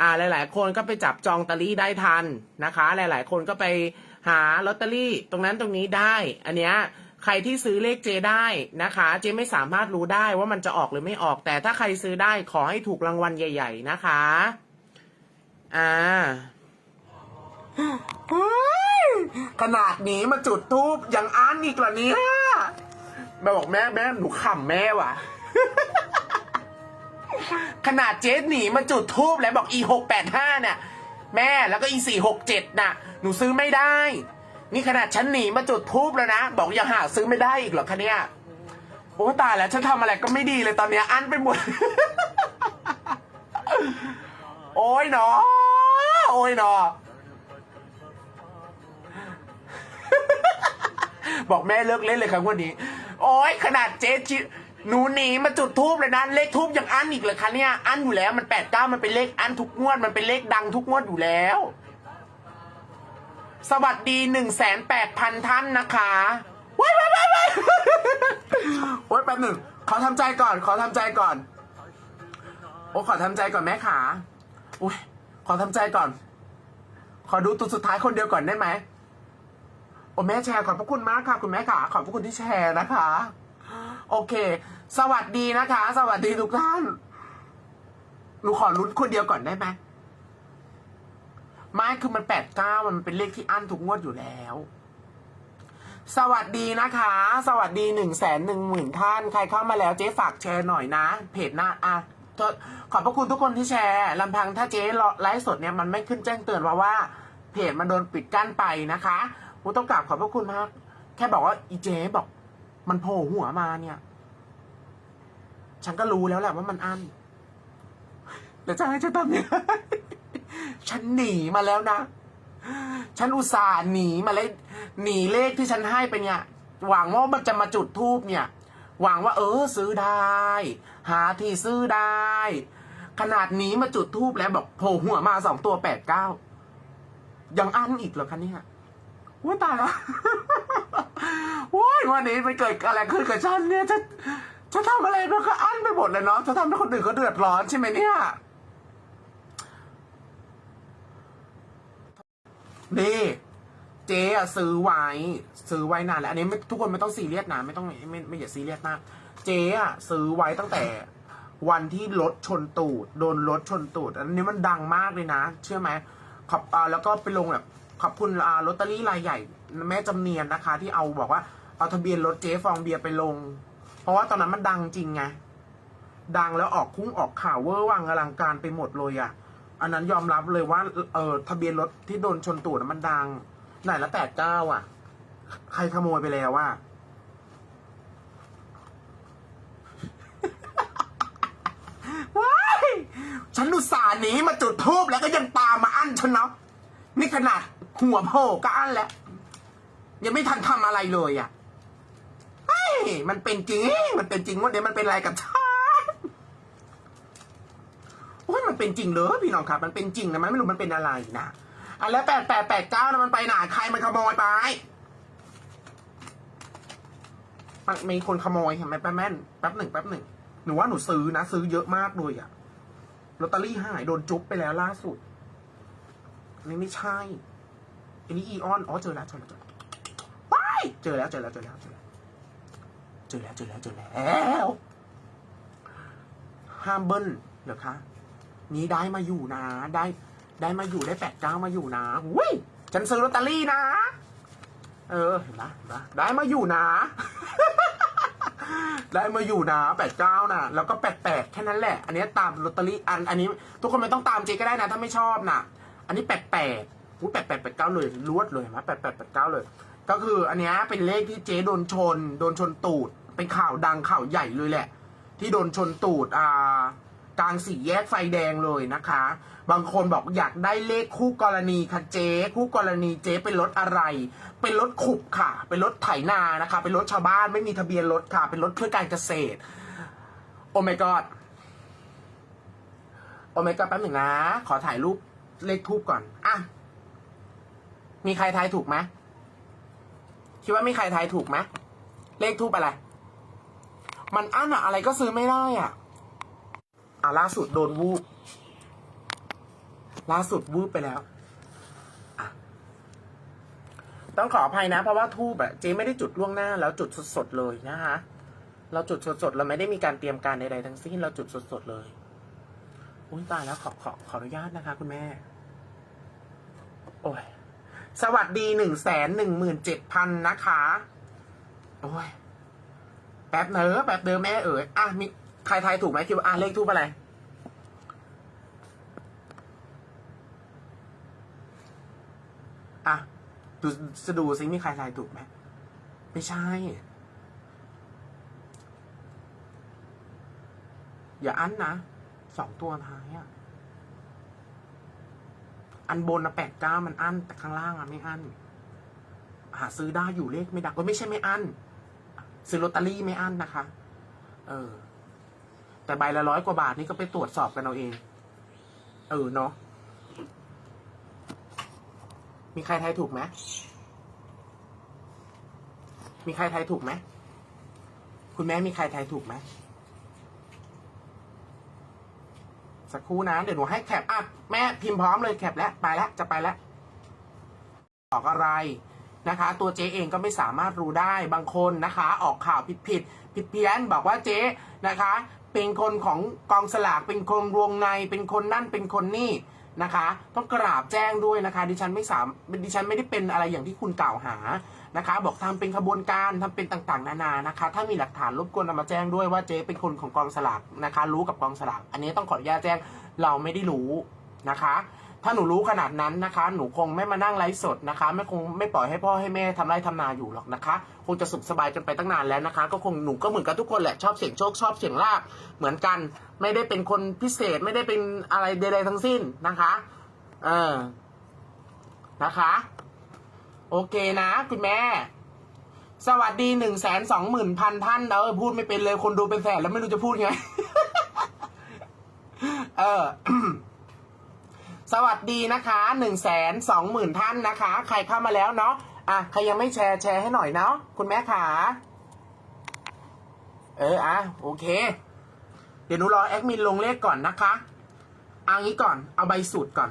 อ่าหลาย ๆ คนก็ไปจับจองลอตเตอรี่ได้ทันนะคะ หลาย ๆ คนก็ไปหาลอตเตอรี่ตรงนั้นตรงนี้ได้ อันเนี้ยใครที่ซื้อเลขเจได้นะคะ เจไม่สามารถรู้ได้ว่ามันจะออกหรือไม่ออก แต่ถ้าใครซื้อได้ขอให้ถูกรางวัลใหญ่ ๆ นะคะอ่าขนาดนี้มาจุดทูบยังอันอีกเหรอเนี่ยแม่บอกแม่แม่หนูขำแม่ว่ะ ขนาดเจ๊หนีมาจุดทูบแล้วบอกอีหกแปดห้าเนี่ย แม่แล้วก็อีสี่หกเจ็ดน่ะ หนูซื้อไม่ได้ นี่ขนาดฉันหนีมาจุดทูบแล้วนะ บอกยังหาซื้อไม่ได้อีกเหรอคะเนี่ยโอ้ตายแล้วฉันทำอะไรก็ไม่ดีเลยตอนเนี้ยอันไปหมด โอ้ยหนอโอ้ยหนอบอกแม่เลิกเล่นเลยครับวันนี้ โอ้ยขนาดเจ๊ หนูหนีมาจุดทูบเลยนะเลขทูบยังอันอีกเหรอคะเนี่ยอันอยู่แล้วมันแปดเก้ามันเป็นเลขอันทุกงวดมันเป็นเลขดังทุกงวดอยู่แล้ว สวัสดีหนึ่งแสนแปดพันท่านนะคะว้ายว้ายว้ายว้ายโอ้ยแป๊บหนึ่งขอทำใจก่อน ขอทำใจก่อน โอ้ขอทำใจก่อนแม่ขาอุ้ยขอทำใจก่อน ขอดูตัวสุดท้ายคนเดียวก่อนได้ไหมโอ้แม่แชร์ขอบพระคุณมากค่ะ คุณแม่ขาขอบพระคุณที่แชร์นะคะ โอเค สวัสดีนะคะ สวัสดีทุกท่านหนูขอลุ้นคนเดียวก่อนได้ไหมไม่คือมันแปดเก้ามันเป็นเลขที่อั้นทุกงวดอยู่แล้ว สวัสดีนะคะ สวัสดีหนึ่งแสนหนึ่งหมื่นท่าน ใครเข้ามาแล้วเจ๊ฝากแชร์หน่อยนะ เพจหน้าอะขอบพระคุณทุกคนที่แชร์ลำพังถ้าเจ๊ไลฟ์สดเนี่ยมันไม่ขึ้นแจ้งเตือนว่าว่า เพจมันโดนปิดกั้นไปนะคะกูต้องกราบขอบพระคุณมาก แค่บอกว่าอีเจ๊บอก มันโผล่หัวมาเนี่ย ฉันก็รู้แล้วแหละว่ามันอันแล้วจะให้ฉันทำยังไงฉันหนีมาแล้วนะ ฉันอุตส่าห์หนีมาเลยหนีเลขที่ฉันให้ไปเนี่ย หวังว่ามันจะมาจุดทูบเนี่ย หวังว่า เออ ซื้อได้ หาที่ซื้อได้ ขนาดหนีมาจุดทูบแล้วบอกโผล่หัวมาสองตัวแปดเก้ายังอั้นอีกเหรอคะเนี่ยว้าตายแล้ว ว้ายวันนี้มันเกิดอะไรขึ้นกับฉันเนี่ยจะจะทำอะไรมันก็อั้นไปหมดเลยเนาะจะทำให้คนอื่นเขาเดือดร้อนใช่ไหมเนี่ยนี่เจ๊อะซื้อไว้ซื้อไว้นานแล้วอันนี้ไม่ทุกคนไม่ต้องซีเรียสนะไม่ต้องไม่ไม่อย่าซีเรียสมากเจ๊อะซื้อไว้ตั้งแต่ วันที่รถชนตูดโดนรถชนตูด อันนี้มันดังมากเลยนะ เชื่อไหมขอบอ่าแล้วก็ไปลงแบบขอบคุณอ่าลอตเตอรี่รายใหญ่ แม่จำเนียนนะคะ ที่เอาบอกว่าเอาทะเบียนรถเจ๊ฟองเบียร์ไปลง เพราะว่าตอนนั้นมันดังจริงไงดังแล้วออกคุ้งออกข่าวเวอร์วังอลังการไปหมดเลยอะ่ะ อันนั้นยอมรับเลยว่าเออทะเบียนรถที่โดนชนตูดมันดัง ไหนละแปดเก้าอะ ใครขโมยไปแล้วว่าว้ายฉันอุตส่าห์หนีมาจุดทูบแล้วก็ยังตามมาอั้นฉันเนาะนี่ขนาดหัวโผล่ก็อั้นแล้ว ยังไม่ทันทำอะไรเลยอะเฮ้ยมันเป็นจริง มันเป็นจริงว่าเดี๋ยวมันเป็นอะไรกับฉันโอ้ยมันเป็นจริงเลยพี่น้องครับ มันเป็นจริงนะมันไม่รู้มันเป็นอะไรนะอะแล้วแปดแปดแปดเก้านะมันไปไหนใครมันขโมยไปมันมีคนขโมยเห็นไหมแป๊บแม่นแป๊บหนึ่งแป๊บหนึ่งหนูว่าหนูซื้อนะ ซื้อเยอะมากเลยอะลอตเตอรี่หายโดนจุ๊บไปแล้วล่าสุดนนี้ไม่ใช่อันนี้อีออน อ๋อ เจอแล้วเจอแล้วเจอแล้ว เจอแล้วเจอแล้วเจอแล้วเจอแล้วเจอแล้วเจอแล้วเจอแล้วห้ามเบิ้ลเหรอคะนี้ได้มาอยู่นะ ได้ ได้มาอยู่ได้แปดเก้ามาอยู่นะอุ้ยฉันซื้อลอตเตอรี่นะ เออเห็นไหมเห็นไหมได้มาอยู่นะ ได้มาอยู่นะแปดเก้านะแล้วก็แปดแปดแค่นั้นแหละ อันนี้ตามลอตเตอรี่อันอันนี้ ทุกคนไม่ต้องตามเจก็ได้นะ ถ้าไม่ชอบนะอันนี้แปดแปดอุ้ยแปดแปดแปดเก้าเลยลวดเลยเห็นไหมแปดแปดแปดเก้าเลย ก็คืออันเนี้ยเป็นเลขที่เจ๊โดนชน โดนชนตูด เป็นข่าวดังข่าวใหญ่เลยแหละ ที่โดนชนตูดอ่ากลางสี่แยกไฟแดงเลยนะคะ บางคนบอกอยากได้เลขคู่กรณีค่ะเจ๊คู่กรณีเจ๊เป็นรถอะไร เป็นรถขุบค่ะ เป็นรถไถนานะคะ เป็นรถชาวบ้านไม่มีทะเบียนรถค่ะ เป็นรถเพื่อการเกษตร โอ้ my god โอ้ my god แป๊บหนึ่งนะ ขอถ่ายรูปเลขทูบก่อน อะ มีใครทายถูกไหม คิดว่ามีใครทายถูกไหมเลขทูบอะไร มันอั้นอะอะไรก็ซื้อไม่ได้อะอะล่าสุดโดนวูบล่าสุดวูบไปแล้ว ต้องขออภัยนะ เพราะว่าทูบอะเจ๊ไม่ได้จุดล่วงหน้า แล้วจุดสดๆเลยนะคะ เราจุดสดๆเราไม่ได้มีการเตรียมการใดๆทั้งสิ้น เราจุดสดๆเลยอุ้ยตายแล้วขอขอขออนุญาตนะคะ คุณแม่ โอ้ย สวัสดีหนึ่งแสนหนึ่งหมื่นเจ็ดพันนะคะ โอ้ย แป๊บเนอะแป๊บเนอะแม่เอ๋ยอะมีใครทายถูกไหมคิดว่าอะเลขทูบอะไร อะ ดูจะดูซิมีใครทายถูกไหม ไม่ใช่ อย่าอั้นนะ สองตัวท้ายอะ อันบนนะแปดเก้ามันอั้น แต่ข้างล่างอะไม่อั้น หาซื้อได้อยู่เลขไม่ดักก็ไม่ใช่ไม่อั้น ซื้อลอตเตอรี่ไม่อั้นนะคะ เออ แต่ใบละร้อยกว่าบาทนี่ก็ไปตรวจสอบกันเอาเอง เออเนาะ มีใครทายถูกไหม มีใครทายถูกไหม คุณแม่มีใครทายถูกไหม สักครู่นะเดี๋ยวหนูให้แคปอะแม่พิมพ์พร้อมเลยแคปแล้วไปแล้วจะไปแล้วออกอะไรนะคะ ตัวเจ๊เองก็ไม่สามารถรู้ได้บางคนนะคะ ออกข่าวผิดผิดผิดเพี้ยนบอกว่าเจ๊นะคะ เป็นคนของกองสลากเป็นคนวงในเป็นคนนั่นเป็นคนนี่นะคะ ต้องกราบแจ้งด้วยนะคะ ดิฉันไม่สามดิฉันไม่ได้เป็นอะไรอย่างที่คุณกล่าวหา นะคะ บอกทำเป็นขบวนการทำเป็นต่างๆ นานานะคะ ถ้ามีหลักฐานรบกวนเอามาแจ้งด้วยว่าเจ๊เป็นคนของกองสลากนะคะ รู้กับกองสลากอันนี้ต้องขออนุญาตแจ้งเราไม่ได้รู้นะคะ ถ้าหนูรู้ขนาดนั้นนะคะ หนูคงไม่มานั่งไลฟ์สดนะคะ ไม่คงไม่ปล่อยให้พ่อให้แม่ทำไรทำนาอยู่หรอกนะคะ คงจะสุขสบายจนไปตั้งนานแล้วนะคะ ก็คงหนูก็เหมือนกับทุกคนแหละชอบเสี่ยงโชคชอบเสี่ยงลาบเหมือนกัน ไม่ได้เป็นคนพิเศษไม่ได้เป็นอะไรใดๆทั้งสิ้นนะคะ เออนะคะ โอเคนะ คุณแม่ สวัสดีหนึ่งแสนสองหมื่นพันท่านเออพูดไม่เป็นเลยคนดูเป็นแสนแล้วไม่รู้จะพูดไง เออ สวัสดีนะคะหนึ่งแสนสองหมื่นท่านนะคะ ใครเข้ามาแล้วเนาะอะใครยังไม่แชร์แชร์ให้หน่อยเนาะคุณแม่ขาเอออะโอเค เดี๋ยวหนูรอแอดมินลงเลขก่อนนะคะเอางี้ก่อนเอาใบสูตรก่อน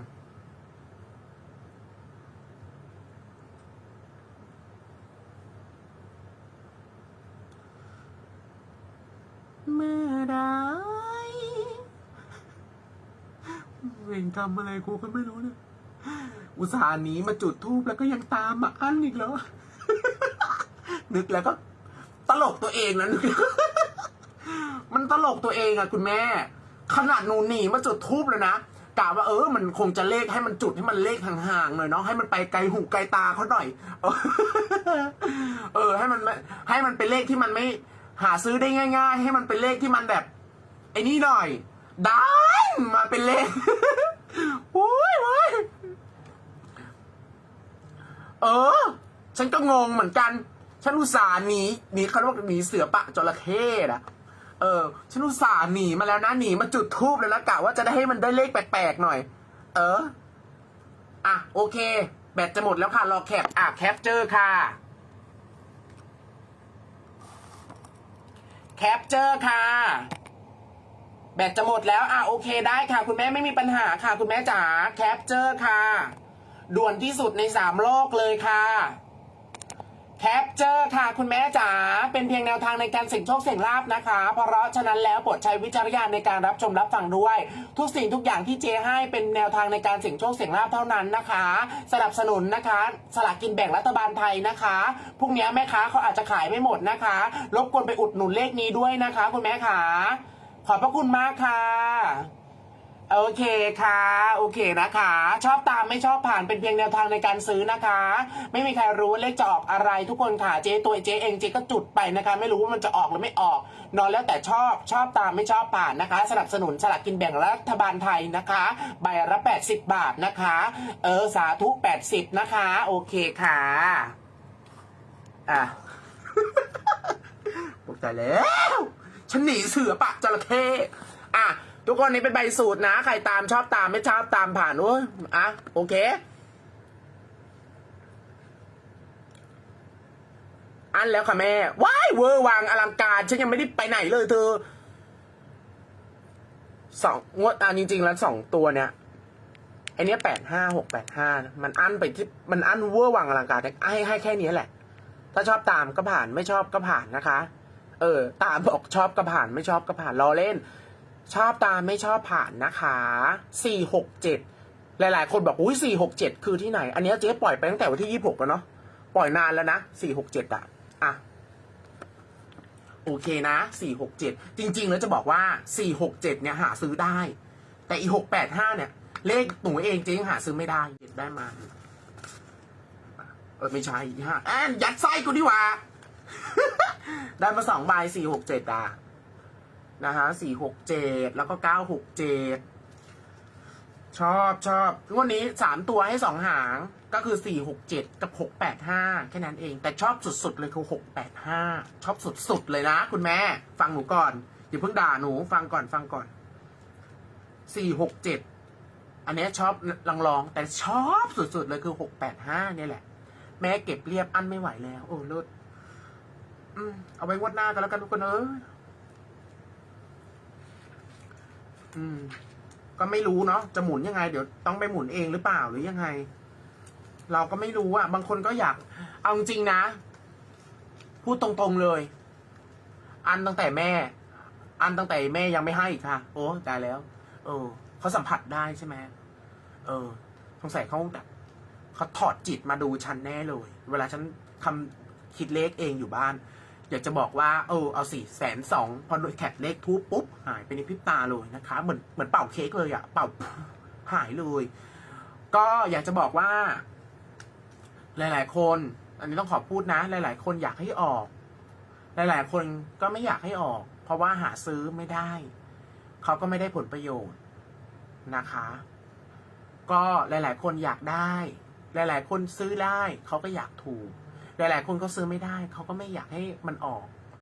เมื่อใดเวรกรรมอะไรกูก็ไม่รู้เนี่ย อุตส่าห์หนีมาจุดทูบแล้วก็ยังตามมาอั้นอีกแล้วนึกแล้วก็ ตลกตัวเองนะนึกแล้วมันตลกตัวเองอะคุณแม่ ขนาดหนูหนีมาจุดทูบเลยนะกะว่าเออ มันคงจะเลขให้มันจุดให้มันเลขห่างๆหน่อยเนาะให้มันไปไกลหูไกลตาเขาหน่อย เออ ให้มันให้มันเป็นเลขที่มันไม่ หาซื้อได้ง่าย ๆ ให้มันเป็นเลขที่มันแบบไอ้นี่หน่อยได้มาเป็นเลขโอ้ยโอ้ยเออ ฉันก็งงเหมือนกัน ฉันอุตส่าห์หนีหนีเขาเรียกว่าหนีเสือปะจระเข้นะเออ ฉันอุตส่าห์หนีมาแล้วนะหนีมาจุดทูบแล้วนะกะว่าจะได้ให้มันได้เลขแปลกๆหน่อย เออ อะ โอเค แบตจะหมดแล้วค่ะ รอแคปอะ แคปเจอร์ค่ะ แคปเจอร์ค่ะ แบตจะหมดแล้วอะโอเคได้ค่ะ คุณแม่ไม่มีปัญหาค่ะ คุณแม่จ๋าแคปเจอร์ค่ะ ด่วนที่สุดในสามโลกเลยค่ะ แคปเจอร์ค่ะคุณแม่จ๋าเป็นเพียงแนวทางในการเสี่ยงโชคเสี่ยงลาบนะคะ เพราะฉะนั้นแล้วโปรดใช้วิจารณญาณในการรับชมรับฟังด้วย ทุกสิ่งทุกอย่างที่เจให้เป็นแนวทางในการเสี่ยงโชคเสี่ยงลาบเท่านั้นนะคะ สนับสนุนนะคะ สลากกินแบ่งรัฐบาลไทยนะคะพรุ่งนี้แม่ค้าเขาอาจจะขายไม่หมดนะคะรบกวนไปอุดหนุนเลขนี้ด้วยนะคะ คุณแม่ขาขอบพระคุณมากค่ะ โอเคค่ะ โอเคนะคะ ชอบตามไม่ชอบผ่านเป็นเพียงแนวทางในการซื้อนะคะ ไม่มีใครรู้ว่าเลขจะออกอะไรทุกคนค่ะเจ๊ตัวเจ๊เองเจ๊ก็จุดไปนะคะ ไม่รู้ว่ามันจะออกหรือไม่ออกนอนแล้วแต่ชอบชอบตามไม่ชอบผ่านนะคะ สนับสนุนสลากกินแบ่งรัฐบาลไทยนะคะ ใบละ80 บาทนะคะ เออสาธุ80 นะคะ โอเคค่ะอะตกใจแล้วฉันหนีเสือปะจระเข้อะ ทุกคนนี้เป็นใบสูตรนะ ใครตามชอบตามไม่ชอบตามผ่านโอ้ยอะโอเคอันแล้วค่ะแม่ว้ายเวอร์วางอลังการฉันยังไม่ได้ไปไหนเลยเธอสองงวดอะจริง ๆ แล้วสองตัวเนี้ยไอเนี้ยแปดห้าหกแปดห้ามันอั้นไปที่มันอั้นเวอร์วังอลังการให้ให้แค่นี้แหละ ถ้าชอบตามก็ผ่านไม่ชอบก็ผ่านนะคะ เออ ตามบอกชอบก็ผ่านไม่ชอบก็ผ่านรอเล่น ชอบตามไม่ชอบผ่านนะคะสี่หกเจ็ดหลาย ๆ คนบอกอุ้ยสี่หกเจ็ดคือที่ไหน อันนี้เจ๊ปล่อยไปตั้งแต่วันที่ยี่หกแล้วเนาะปล่อยนานแล้วนะสี่หกเจ็ดอะอะโอเคนะสี่หกเจ็ดจริง ๆ แล้วจะบอกว่าสี่หกเจ็ดเนี่ยหาซื้อได้ แต่อีหกแปดห้าเนี่ย เลขหนูเองเจ๊ยังหาซื้อไม่ได้เก็บได้มาเออไม่ใช่อีห้าแอนยัดไส้กูดีกว่า ได้มาสองใบสี่หกเจ็ดอะ นะฮะสี่หกเจ็ดแล้วก็เก้าหกเจ็ดชอบชอบงวันนี้สามตัวให้สองหางก็คือสี่หกเจ็ดกับหกแปดห้าแค่นั้นเอง แต่ชอบสุดๆเลยคือหกแปดห้าชอบสุดๆเลยนะ คุณแม่ ฟังหนูก่อนอย่าเพิ่งด่าหนูฟังก่อนฟังก่อนสี่หกเจ็ดอันนี้ชอบลองๆแต่ชอบสุดๆเลยคือหกแปดห้าเนี่ยแหละ แม่เก็บเรียบอันไม่ไหวแล้ว โอ้ลิศอืมเอาไว้งวดหน้ากันแล้วกันทุกคนเออ อืม ก็ไม่รู้เนาะจะหมุนยังไง เดี๋ยวต้องไปหมุนเองหรือเปล่าหรือยังไง เราก็ไม่รู้อะบางคนก็อยาก เอาจริงนะ พูดตรงๆเลย อันตั้งแต่แม่ อันตั้งแต่แม่ยังไม่ให้อีกค่ะ โอ้ตายแล้ว เออเขาสัมผัสได้ใช่ไหมเออ สงสัยเขาแบบเขาถอดจิตมาดูฉันแน่เลย เวลาฉันคำคิดเลขเองอยู่บ้าน อยากจะบอกว่าเออเอาสี่แสนสองพอโดยแคปเลขทูปปุ๊บ หายไปในพริบตาเลยนะคะ เหมือนเหมือนเป่าเค้กเลยอะเป่าหายเลย ก็อยากจะบอกว่า หลาย ๆ คน อันนี้ต้องขอพูดนะ หลาย ๆ คนอยากให้ออก หลาย ๆ คนก็ไม่อยากให้ออก เพราะว่าหาซื้อไม่ได้ เขาก็ไม่ได้ผลประโยชน์นะคะ ก็หลาย ๆ คนอยากได้ หลาย ๆ คนซื้อได้ เขาก็อยากถูก หลายๆคนก็ซื้อไม่ได้ เขาก็ไม่อยากให้มันออก